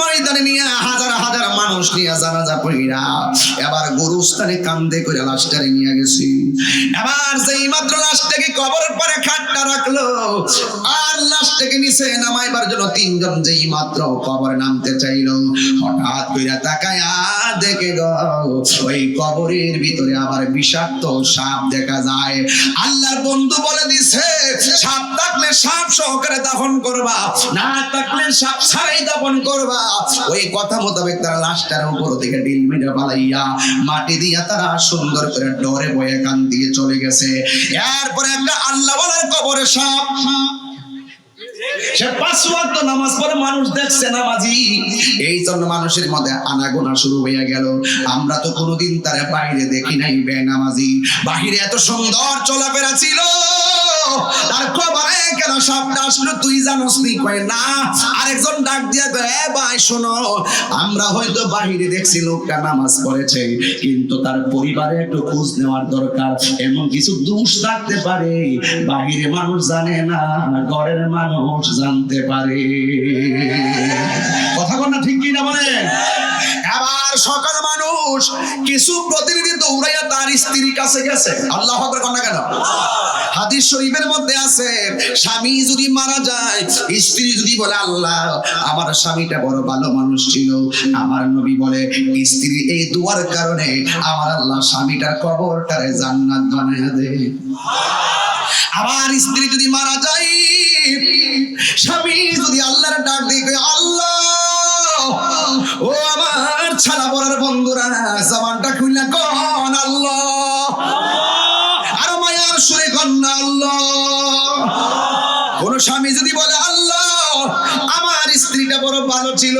ময়দানে নিয়ে হাজার হাজার মানুষ নিয়ে জানাজা এবার কান্দে করে লাশটারে নিয়ে গেছি। এবার মাত্র লাশটাকে কবরের পরে খাটটা রাখল, আর লাশটাকে নিচে নামাইবার জন্য তিনজন যেই মাত্র কবরে নামতে হঠাৎ দেখে ওই কবরের ভিতরে আবার বিষাক্ত সাপ দেখা যায়। আল্লাহর বন্ধু বলে দিছে, সাপ থাকলে সাপ সহকারে দাফন করবা, না থাকলে সাপ ছাড়াই দাফন করবা। ওই কথা মোতাবেক তারা লাশটার উপর থেকে ডিল মেরে পালাইয়া মাটি দিয়া তারা সুন্দর করে ডরে বয়ে কান দিয়ে চলে গেছে। এরপরে একটা কবরে সাপ। সে পাঁচ ওয়াক্ত নামাজ পড়ে মানুষ দেখছে নামাজি। এই জন্য মানুষের মধ্যে আনাগোনা শুরু হয়ে গেল। আমরা তো কোনোদিন তার বাইরে দেখি নাই বে নামাজি। বাহিরে এত সুন্দর চলাফেরা ছিল। তার কেন আসলো তুই জানোস নি কয় না? আরেকজন ডাক দিয়া কয়, এ ভাই, শোনো, আমরা হয়তো বাহিরে দেখছি লোকটা নামাজ পড়েছে, কিন্তু তার পরিবারে একটু খোঁজ নেওয়ার দরকার। এমন কিছু দোষ থাকতে পারে, বাহিরে মানুষ জানে না, ঘরের মানুষ জানতে পারে। কথা বল না ঠিক কি না বলেন? এবার সকাল মানুষ কিছু প্রতিনিধি দৌড়াইয়া তার স্ত্রীর কাছে গেছে। আল্লাহ কন্যা কেন? হাদিস শরীফের মধ্যে আছে, স্বামী যদি মারা যায়, স্ত্রী যদি বলে, আল্লাহ, আমার স্বামীটা বড় ভালো মানুষ ছিল। আমার নবী বলে, স্ত্রী, এই দুয়ার কারণে আমার আল্লাহ স্বামীটার কবরটারে জান্নাত স্ত্রী যদি মারা যায়, স্বামী যদি আল্লাহর ডাক দিয়ে আল্লাহ ও আমার ছাড়া বলার বন্ধুরা, জবানটা খুললে কন আল্লাহ। আর মায়ার সুরে কন্যা আল্লাহ। কোন স্বামী যদি বলে, আল্লাহ, আমার স্ত্রীটা বড় ভালো ছিল,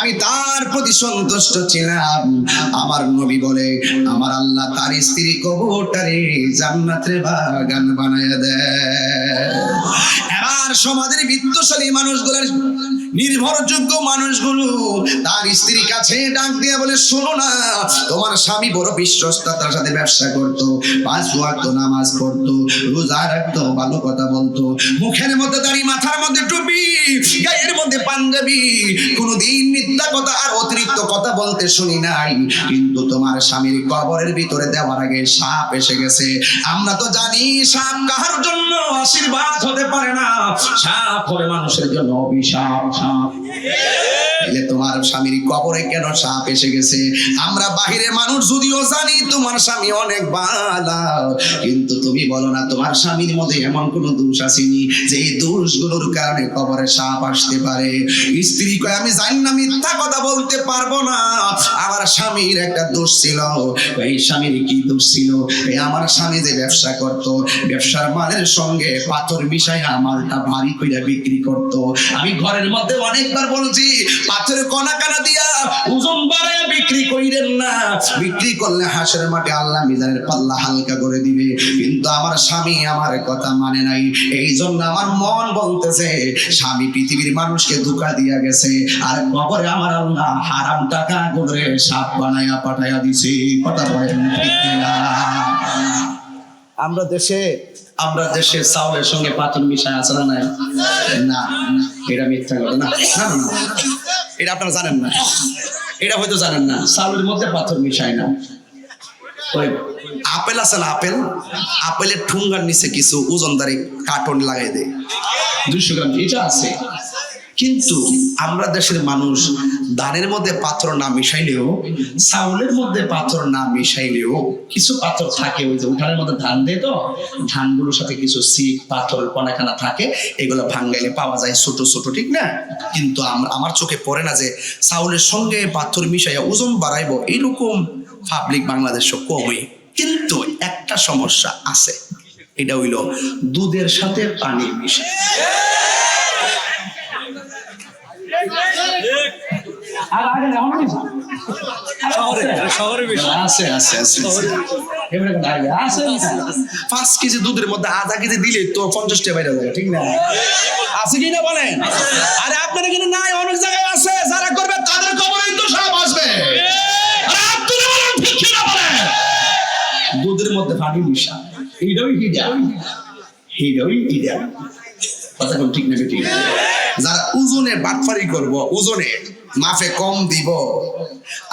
আমি তার প্রতি সন্তুষ্ট ছিলাম। আমার নবী বলে, আমার আল্লাহ তার স্ত্রী কবরটারে জান্নাতের বাগান বানায় দেয়। এবার সমাজের বিত্তশালী মানুষগুলোর নির্ভরযোগ্য মানুষগুলো। তার স্ত্রীর কাছে ডাক দিয়ে বলে, শোনো না, তোমার স্বামী বড় বিশ্বস্ততার সাথে ব্যবসা করতো, পাঁচ ওয়াক্ত নামাজ পড়তো, রোজা রাখতো, ভালো কথা বলতো। মুখের মধ্যে দাড়ি, মাথার মধ্যে টুপি, গায়ের মধ্যে পাঞ্জাবি। কোনোদিন মিথ্যা কথা আর অতিরিক্ত কথা বলতে শুনি নাই। কিন্তু তোমার স্বামীর কবরের ভিতরে দেওয়ার আগে সাপ এসে গেছে। আমরা তো জানি সাপ কাহার জন্য আশীর্বাদ হতে পারে না। সাপ হলে মানুষের জন্য অভিশাপ। সাপ তাইলে তোমার স্বামীর কবরে কেন সাপ এসে গেছে? আমরা বাহিরে মানুষ যদিও জানি তোমার স্বামী অনেক ভালো কিন্তু তুমি বলো না, তোমার স্বামীর মধ্যে এমন কোন দোষ আসেনি যে এই দোষগুলোর কারণে কবরে সাপ আসতে পারে? স্ত্রী কয়, আমি জানি না, মিথ্যা কথা বলতে পারব না। আমার স্বামীর একটা দোষ ছিল। এই স্বামীর কি দোষ ছিল? এই আমার স্বামী যে ব্যবসা করত, ব্যবসার মালের সঙ্গে পাথর মিশাইয়া মালটা ভারী কইরা বিক্রি করত। আমি ঘরের মধ্যে অনেকবার বলছি পাথরের কণা কানা দিয়া ওজন বাড়ায় বিক্রি কইরেন না। বিক্রি করলে হাঁসের মাঠে আল্লাহ মিজানের পাল্লা হালকা করে দিবে। কিন্তু আমার স্বামী আমার কথা মানে নাই। এই জন্য আমার মন বলতেছে স্বামী পৃথিবীর মানুষকে ধোকা দিয়া গেছে। আর কবরে আমার আল্লাহ হারাম টাকা করে সাপ বানাইয়া পাঠাইয়া দিছে। কথা আমরা দেশে আমরা দেশে চাউলের সঙ্গে পাথর মিশায় আছে না? না এটা মিথ্যা না না, না। এটা আপনারা জানেন না। এটা হয়তো জানেন না। সালের মধ্যে পাথর মিশায় না। আপেল আছে না আপেল? আপেলের ঠুঙ্গার নিচে কিছু ওজনদারি কার্টন লাগাই দেয়। দুইশো গ্রাম, এটা আছে। কিন্তু আমরা দেশের মানুষ ধানের মধ্যে পাথর না মিশাইলেও, চাউলের মধ্যে পাথর না মিশাইলেও কিছু পাথর থাকে। ওই যে উঠানের মধ্যে ধান দেয় তো, ধানগুলোর সাথে কিছু সিট পাথর, কণাখানা থাকে, এগুলো ভাঙ্গাইলে পাওয়া যায় ছোট ছোট, ঠিক না? কিন্তু আম- আমার চোখে পড়ে না যে চাউলের সঙ্গে পাথর মিশাইয়া ওজন বাড়াইবো এইরকম পাবলিক বাংলাদেশ কমই। কিন্তু একটা সমস্যা আছে, এটা হইল দুধের সাথে পানি মিশে আর আগে না অনেক শহরে বেশি আছে আছে আছে এবারে কোন আগে আছে পাঁচ কেজি দুধের মধ্যে আধা কেজি দিলে তো পঞ্চাশ টাকা বাইরে যাবে ঠিক না? আছে কি না বলেন? আরে আপনারা কিন্তু নাই অনেক জায়গায় আছে যারা করবে তাদের কবরেই তো সব আসবে। আরে আপনারা বলেন ঠিক কি না বলেন? দুধের মধ্যে পানি মিশা। এইটাই হিডা। এইটাই হিডা। কথা ঠিক নেবে ঠিক? ওজনে বাটফারি করব, ওজনে মাফে কম দিব।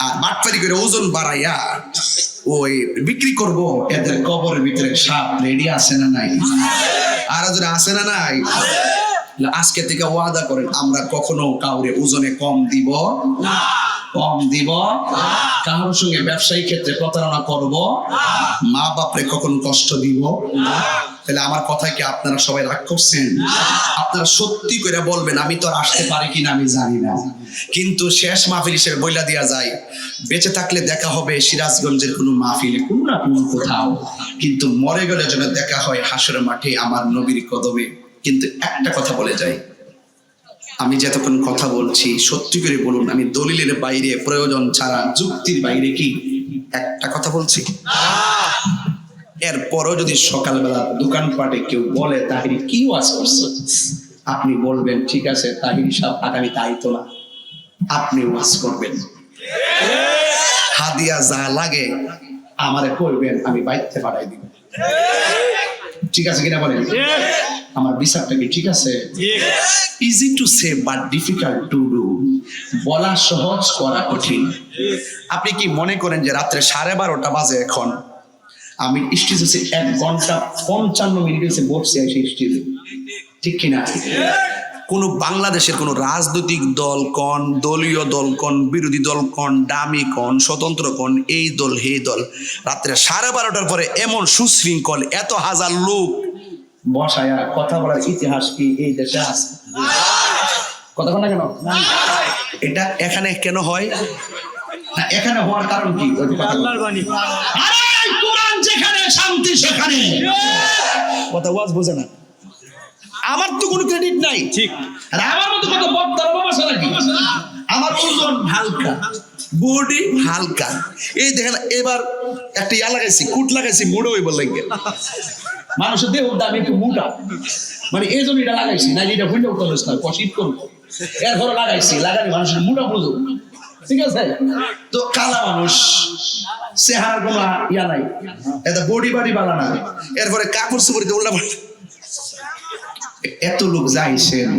আর বাটফারি করে ওজন বাড়াইয়া ওই বিক্রি করব, এদের কবরের ভিতরে সাপ রেডি আছে না নাই? আর যদি আসে না নাই? আজকে থেকে ওয়াদা করেন, আমরা কখনো কাউরে ওজনে কম দিব কম দিব। কারোর সঙ্গে ব্যবসায়িক ক্ষেত্রে প্রতারণা করব। মা বাপরে কখনো কষ্ট দিব? তাহলে আমার কথা কি আপনারা সবাই রাগ করছেন? আপনারা সত্যি করে বলবেন, আমি তো আসতে পারি কিনা আমি জানি না। কিন্তু শেষ মাহফিল হিসেবে বইলা দেওয়া যায়, বেঁচে থাকলে দেখা হবে সিরাজগঞ্জের কোনো মাহফিলে, কোনো না কোনো কোথাও। কিন্তু মরে গেলে যেন দেখা হয় হাসর মাঠে আমার নবীর কদমে। কিন্তু একটা কথা বলে যাই আমি যতক্ষণ কথা বলছি, সত্যি করে বলুন, আমি দলিলের বাইরে, প্রয়োজন ছাড়া, যুক্তির বাইরে কি একটা কথা বলছি? এরপরও যদি সকালবেলা দোকানপাটে কেউ বলে, তাহিরি, কি ওয়াজ করছ? আপনি বলবেন, ঠিক আছে, তাহিরি সব আগামী তাই তো না। আপনি ওয়াজ করবেন। হাদিয়া যা লাগে, আমারে করবেন আমি বাইতে পাঠাই দিব। ঠিক আছে কিনা বলেন? আমার বিচারটা কি ঠিক আছে? Easy to say but difficult to do বলা সহজ করা কঠিন। আপনি কি মনে করেন যে রাত্রে সাড়ে বারোটা বাজে এখন? আমি স্টেজে এসে এক ঘণ্টা পঞ্চান্ন মিনিট এসে বসছি এসে স্টেজে। ঠিক কিনা? কোন বাংলাদেশের কোন রাজনৈতিক দল কন দলীয় দল কন বিরোধী দল কন ডামি কন স্বতন্ত্র কন এই দল হে দল রাত্রে সাড়ে বারোটার পরে এমন সুশৃঙ্খল এত হাজার লোক বসায়া কথা বলার ইতিহাস কি এই দেশে আছে? কথা বলা কেন? এটা এখানে কেন হয়? না এখানে হওয়ার কারণ কি? ওই কথা বললাম। আরে কোরআন যেখানে শান্তি সেখানে। কথা ওয়াজ বোঝে না। আমার তো কোনো ক্রেডিট নাই। ঠিক। আর আমার মতো কত বক্তার অভাব নাকি? আমার ওজন হালকা বডি হালকা। এই দেখেন এবার একটা ইয়া লাগাইছি কুট লাগাইছি মোড়ে হইব লাগে মানুষের দেহ দাম একটু মোটা। মানে এই এটা লাগাইছি, না এটা ভুলেও করলিস না কষিত করব। এর ঘরে লাগাইছি লাগানি মানুষের মোটা বুঝো ঠিক আছে? তো কালা মানুষ ইয়া নাই এটা বডি বাড়ি বালা না এরপরে কাপড় চুপড়ি এত লোক যাইছেন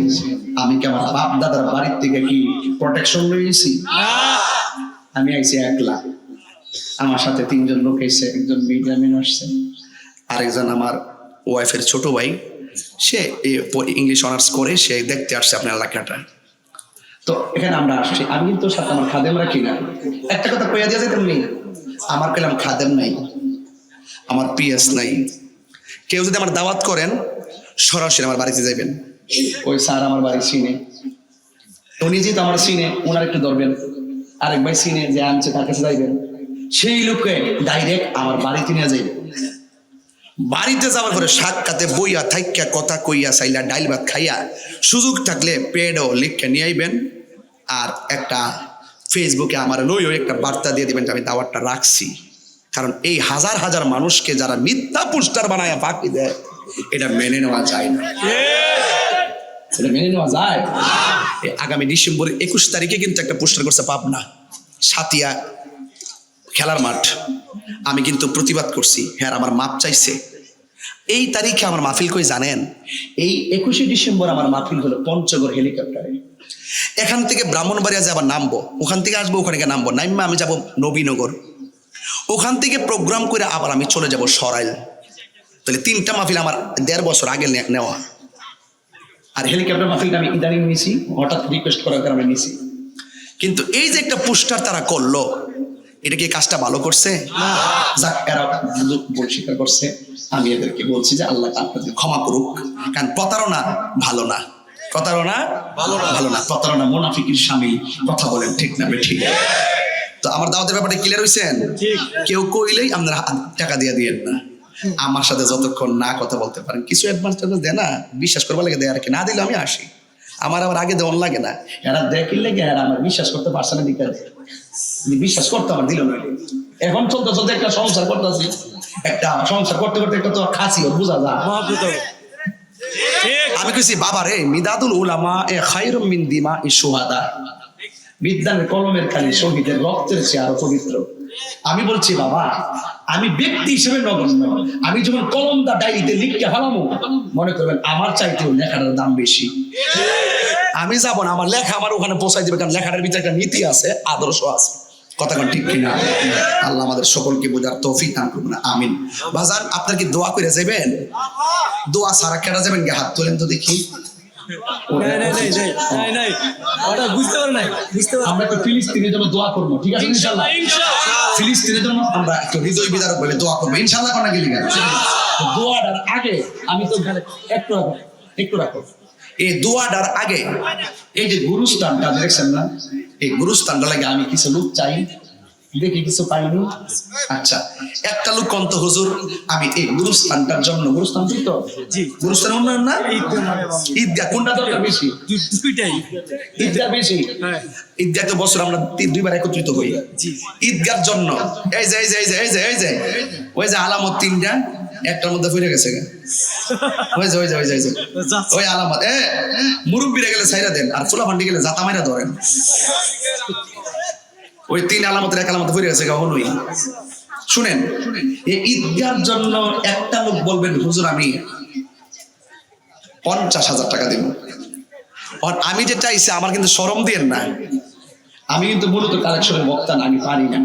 আমি কি আমার বাপ দাদার বাড়ির থেকে কি প্রোটেকশন লইছি আমি আইছি একলা। আমার সাথে তিনজন লোক এসে একজন মিডিয়া ম্যান আসছে। আরেকজন আমার ওয়াইফের ছোট ভাই, সে ইংলিশ অনার্স করে, সে দেখতে আসছে আপনার এলাকাটা। তো এখানে আমরা আসছি। আমি কিন্তু আমার খাদেম রাখি না। একটা কথা কইয়া দিয়ে যেতাম নেই আমার পেলাম খাদেম নাই, আমার পিএস নাই। কেউ যদি আমার দাওয়াত করেন, সরাসরি আমার বাড়িতে যাবেন ওই স্যার আমার বাড়ি চিনে। উনি যেহেতু আমার চিনে ওনার একটু ধরবেন। আরেক ভাই চিনে যে আনছে তার কাছে যাইবেন। সেই লোককে ডাইরেক্ট আমার বাড়িতে নিয়ে যাইবেন। বাড়িতে যাওয়ার পরে শাক সাক্ষাতে বইয়া থাইকা কথা কইয়া চাইলা, ডাইল ভাত খাইয়া, সুযোগ থাকলে পেডও লিখকে নিয়ে আইবেন। আর একটা ফেসবুকে আমার লইও একটা বার্তা দিয়ে দিবেন যে আমি দাওয়াতটা রাখছি। কারণ এই হাজার হাজার মানুষকে যারা মিথ্যা পোস্টার বানায় ফাঁকি দেয়, এটা মেনে নেওয়া যায় না। এটা মেনে নেওয়া যায়? আগামী ডিসেম্বর একুশ তারিখে কিন্তু একটা পোস্টার করছে পাবনা, সাতিয়া খেলার মাঠ। আমি কিন্তু প্রতিবাদ করছি হ্যাঁ আমার মাপ চাইছে। এই তারিখে আমার মাহফিল কই জানেন? এই একুশে ডিসেম্বর আমার মাহফিল হলো পঞ্চগড় হেলিকপ্টারে। এখান থেকে ব্রাহ্মণবাড়িয়া যে আবার নামবো, ওখান থেকে আসব, ওখানে নামবো। নাইমা, আমি যাব নবীনগর। ওখান থেকে প্রোগ্রাম করে আবার আমি চলে যাব সরাইল। তাহলে তিনটা মাহফিল আমার দেড় বছর আগে নেওয়া। আর হেলিকপ্টার মাহফিলটা আমি ইদানিং নিছি, হঠাৎ রিকোয়েস্ট করার কারণে নিয়েছি কিন্তু এই যে একটা পোস্টার তারা করল এটা কি কাজটা ভালো করছে? যাক এরা ভুল স্বীকার করছে। আমি এদেরকে বলছি যে আল্লাহ আপনাদের ক্ষমা করুক। কারণ প্রতারণা ভালো না। প্রতারণা ভালো না। ভালো না। প্রতারণা মোনাফিকির স্বামী কথা বলেন ঠিক না ঠিক। তো আমার দাওয়াতের ব্যাপারে ক্লিয়ার হয়েছেন কেউ কইলেই আপনারা টাকা দিয়ে দিয়েন না। আমার সাথে যতক্ষণ না কথা বলতে পারেন কিছু অ্যাডভান্স টাডভান্স দেয় না। বিশ্বাস করবার লাগে দেয় আর কি? না দিলে আমি আসি। আমার আবার আগে দেওয়ার লাগে না। এরা দেখলে এরা আমার বিশ্বাস করতে পারছে না দিকে বিশ্বাস করতে আমার দিল না এখন চলতে চলতে একটা সংসার করতেছি। একটা সংসার করতে করতে একটা তো খাসি বোঝা যায়। আমি কইছি বাবা রে মিদাদুল উলামা এ খায়রুম মিন দিমা ই সুহাদা বিদ্যানের কলমের খালি শহীদের রক্তের চেয়ে আরও পবিত্র। আমি বলছি বাবা আমি ব্যক্তি হিসেবে নগণ্য। আমি যখন কলমদা ডায়েরিতে লিখতে ফেলামো, মনে করবেন আমার চাইতেও লেখাটার দাম বেশি। আমি যাব না, আমার লেখা আমার ওখানে পৌঁছাই দেবে, কারণ লেখাটার ভিতরে একটা নীতি আছে, আদর্শ আছে। কথা কোন ঠিক কিনা? আল্লাহ আমাদের সকলকে বোঝার তৌফিক দান করুন, আমিন। বাজান আপনার কি দোয়া করে যাবেন? দোয়া সারা কেটে যাবেন গে? হাত তোলেন তো দেখি। নাই নাই নাই নাই নাই নাই। ওটা বুঝতে পারে নাই বুঝতে পারে। আমরা একটু ফিলিস্তিনের জন্য দোয়া করব ঠিক আছে ইনশাল্লাহ ফিলিস্তিনের জন্য আমরা একটু হৃদয় বিদারক বলে দোয়া করব ইনশাল্লাহ কোনা গেলি গেল দোয়াটার আগে আমি তো একটু রাখো একটু রাখো। এই দোয়াটার আগে এই যে গুরুস্থানটা দেখছেন না এই গুরুস্থানটা লাগে আমি কিছু লোক চাই। দেখি কিছু পাইনি? আচ্ছা একটা লোক কন্ত হুজুর আমি এই গুরুস্থানটার জন্য গুরুস্থান ঠিক তো? জি। গুরুস্থান উন্নয়ন না? ঈদগাহ কোনটা দরকার বেশি? দুইটাই। ঈদগাহ বেশি? হ্যাঁ। ঈদগাহ তো বছর আমরা দুইবার একত্রিত হই। জি। ঈদগার জন্য। এই যে এই যে এই যে এই যে এই যে ওই যে আলামত তিনটা একটার মধ্যে ফিরে গেছে। ওই যে ওই যে ওই যে। ওই আলামত। এ মুরব্বিরা গেলে সাইরা দেন আর ফুলা ফান্ডি গেলে জাতা মাইরা ধরেন। ওই তিন আলামতের এক আলামত ফিরে গেছে কখনোই। শুনেন, এই ঈদগার জন্য একটা লোক বলবেন, হুজুর, আমি পঞ্চাশ হাজার টাকা দিব। আমি যে চাইছি, আমার কিন্তু সরম দিয়েন না। আমি কিন্তু মূলত কালেকশনের বক্তা না, আমি পারি না।